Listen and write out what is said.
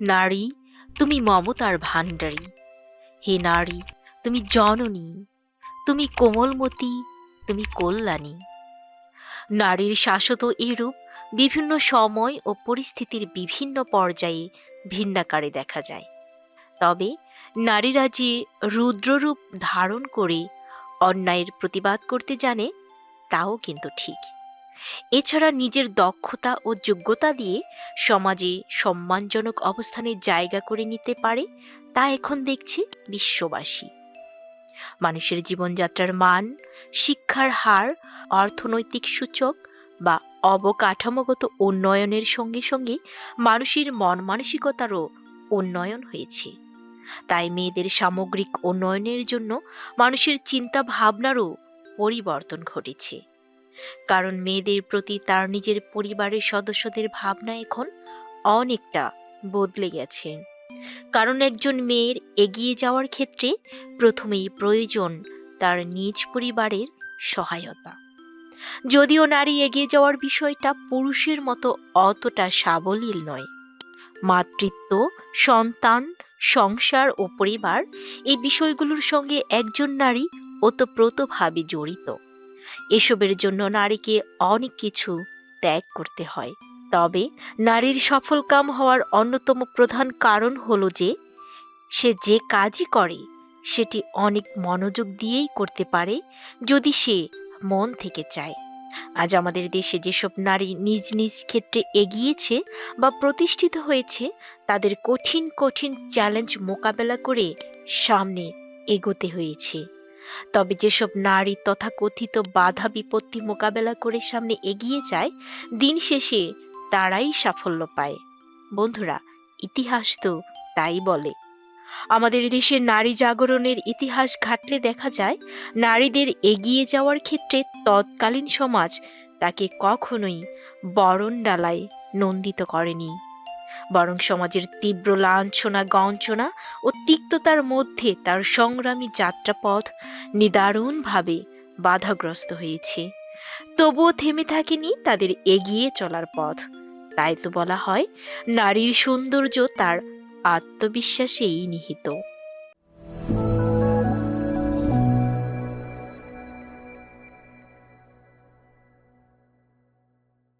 নারী, তুমি মমতার ভাণ্ডারী। হে নারী, তুমি জননী, তুমি কোমলমতি, তুমি কল্যাণী। নারীর শাশ্বত এরূপ বিভিন্ন সময় ও পরিস্থিতির বিভিন্ন পর্যায়ে ভিন্নাকারে দেখা যায়। তবে নারীরা যে রুদ্ররূপ ধারণ করে অন্যায়ের প্রতিবাদ করতে জানে, তাও কিন্তু ঠিক। এছাড়া নিজের দক্ষতা ও যোগ্যতা দিয়ে সমাজে সম্মানজনক অবস্থানে জায়গা করে নিতে পারে, তা এখন দেখছে বিশ্ববাসী। মানুষের জীবনযাত্রার মান, শিক্ষার হার, অর্থনৈতিক সূচক বা অবকাঠামোগত উন্নয়নের সঙ্গে সঙ্গে মানুষের মন মানসিকতারও উন্নয়ন হয়েছে। তাই মেয়েদের সামগ্রিক উন্নয়নের জন্য মানুষের চিন্তা ভাবনারও পরিবর্তন ঘটেছে। কারণ মেয়েদের প্রতি তার নিজের পরিবারের সদস্যদের ভাবনা এখন অনেকটা বদলে গেছে। কারণ একজন মেয়ের এগিয়ে যাওয়ার ক্ষেত্রে প্রথমেই প্রয়োজন তার নিজ পরিবারের সহায়তা। যদিও নারী এগিয়ে যাওয়ার বিষয়টা পুরুষের মতো অতটা সাবলীল নয়। মাতৃত্ব, সন্তান, সংসার ও পরিবার এই বিষয়গুলোর সঙ্গে একজন নারী ওতপ্রোতভাবে জড়িত। এসবের জন্য নারীকে অনেক কিছু ত্যাগ করতে হয়। তবে নারীর সফলকাম হওয়ার অন্যতম প্রধান কারণ হল যে, সে যে কাজই করে, সেটি অনেক মনোযোগ দিয়েই করতে পারে যদি সে মন থেকে চায়। আজ আমাদের দেশে যেসব নারী নিজ নিজ ক্ষেত্রে এগিয়েছে বা প্রতিষ্ঠিত হয়েছে, তাদের কঠিন কঠিন চ্যালেঞ্জ মোকাবেলা করে সামনে এগোতে হয়েছে। তবে যেসব নারী তথা কথিত বাধা বিপত্তি মোকাবেলা করে সামনে এগিয়ে যায়, দিন শেষে তারাই সাফল্য পায়। বন্ধুরা, ইতিহাস তো তাই বলে। আমাদের দেশের নারী জাগরণের ইতিহাস ঘাটলে দেখা যায়, নারীদের এগিয়ে যাওয়ার ক্ষেত্রে তৎকালীন সমাজ তাকে কখনোই বরণ ডালায় নন্দিত করেনি। বরং সমাজের তীব্র লাঞ্ছনা গঞ্চনা ও তিক্ততার মধ্যে তার সংগ্রামী যাত্রাপথ নিদারুণভাবে বাধাগ্রস্ত হয়েছে। তবুও থেমে থাকেনি তাদের এগিয়ে চলার পথ। তাই তো বলা হয়, নারীর সৌন্দর্য তার আত্মবিশ্বাসেই নিহিত।